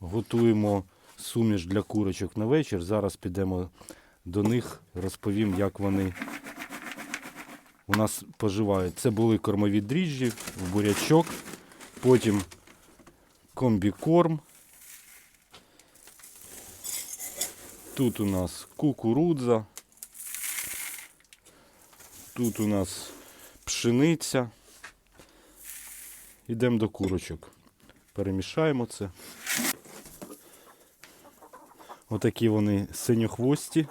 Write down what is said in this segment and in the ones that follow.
готуємо суміш для курочок на вечір. Зараз підемо до них, розповім, як вони у нас поживають. Це були кормові дріжджі, в бурячок, потім комбікорм. Тут у нас кукурудза. Тут у нас пшениця. Йдемо до курочок. Перемішаємо це. Отакі вони синьохвості.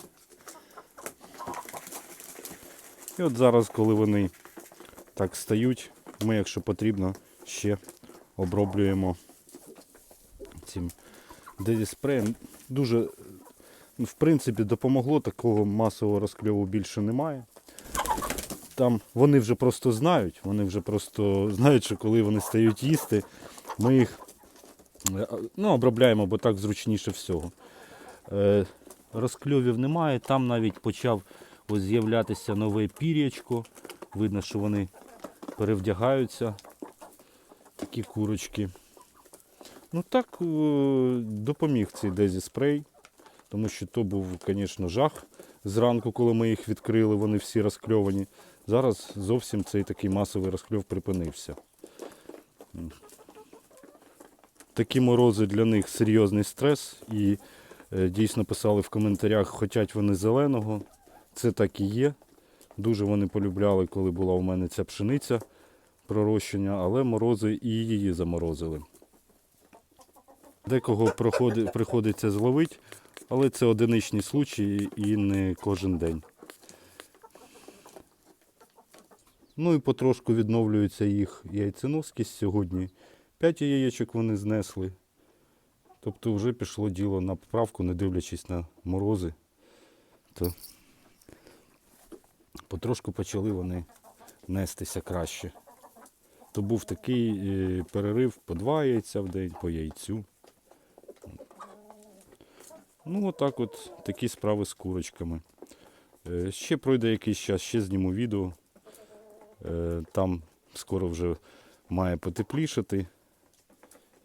І от зараз, коли вони так стають, ми, якщо потрібно, ще оброблюємо цим дезіспреєм. Дуже, ну, в принципі, допомогло, такого масового розкльову більше немає. Там вони вже просто знають, вони вже просто знають, що коли вони стають їсти, ми їх е, ну, обробляємо, бо так зручніше всього. Е, розкльовів немає, там навіть почав ось з'являтися нове пір'ячко. Видно, що вони перевдягаються. Такі курочки. Ну так е, допоміг цей Дезі спрей, тому що то був, звісно, жах зранку, коли ми їх відкрили, вони всі розкльовані. Зараз зовсім цей такий масовий розкльов припинився. Такі морози для них серйозний стрес і дійсно писали в коментарях, хочуть вони зеленого. Це так і є. Дуже вони полюбляли, коли була у мене ця пшениця пророщення, але морози і її заморозили. Декого приходиться зловити, але це одиничні случаї і не кожен день. Ну і потрошку відновлюється їх яйценоскість сьогодні. 5 яєчок вони знесли. Тобто вже пішло діло на поправку, не дивлячись на морози. То потрошку почали вони нестися краще. То був такий е, перерив по два яйця в день, по яйцю. Ну, отак от такі справи з курочками. Е, Ще пройде якийсь час, ще зніму відео. Е, Там скоро вже має потеплішати.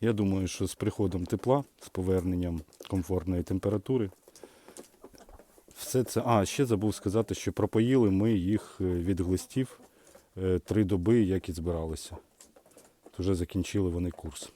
Я думаю, що з приходом тепла, з поверненням комфортної температури. Все це. А, ще забув сказати, що пропоїли ми їх е, від глистів е, три доби, як і збиралися. Вже закінчили вони курс.